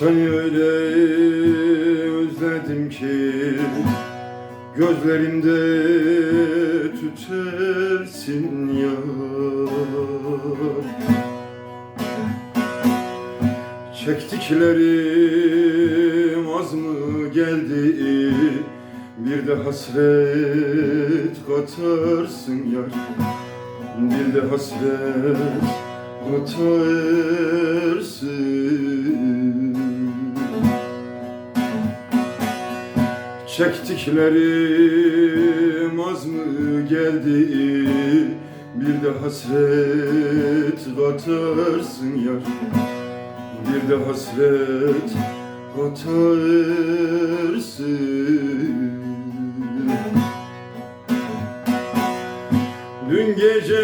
Seni öyle özledim ki Gözlerimde tütersin ya. Çektiklerim az mı geldi? Bir de hasret katarsın yar Bir de hasret katarsın Çektiklerim az mı geldi? Bir de hasret katarsın yar Bir de hasret katarsın Dün gece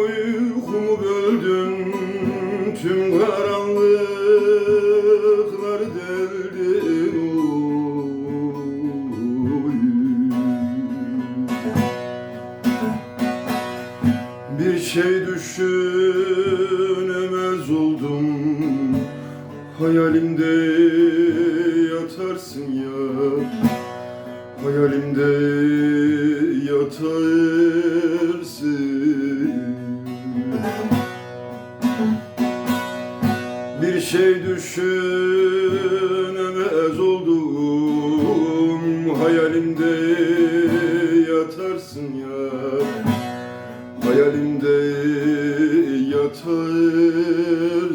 uykumu böldün Tüm karanlıklar şey düşünemez oldum. Hayalimde yatarsın ya. Hayalimde yatarsın. Bir şey düşünemez oldum. Hayalimde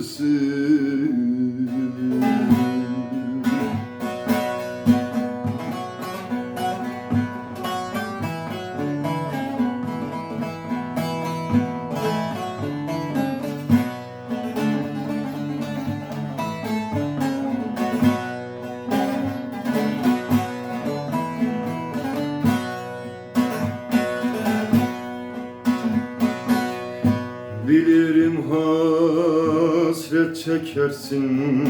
yatarsın Bilirim hasret çekersin.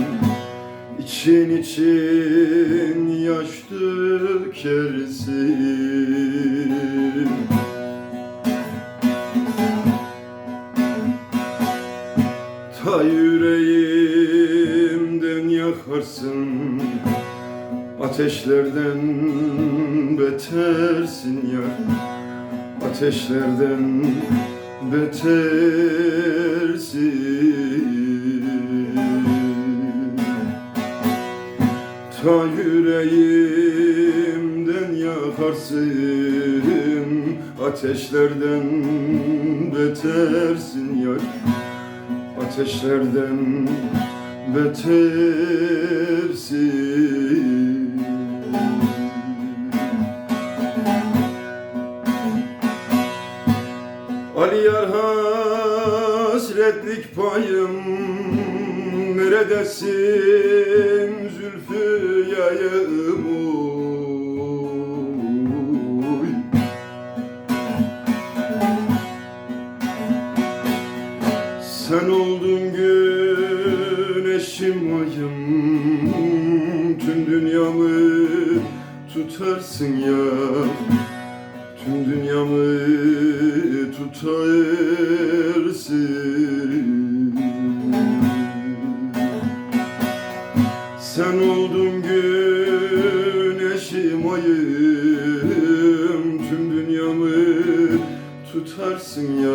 İçin için yaş dökersin. Ta yüreğimden yakarsın. Ateşlerden betersin ya. Ateşlerden betersin. Ta yüreğimden yakarsın Ateşlerden betersin yar. Ateşlerden betersin yar hasretlik payım Neredesin zülfü yayım. Sen oldun güneşim ayım Tüm dünyamı tutarsın ya Tüm dünyamı tutarsın Sen oldun güneşim ayım. Tüm dünyamı tutarsın ya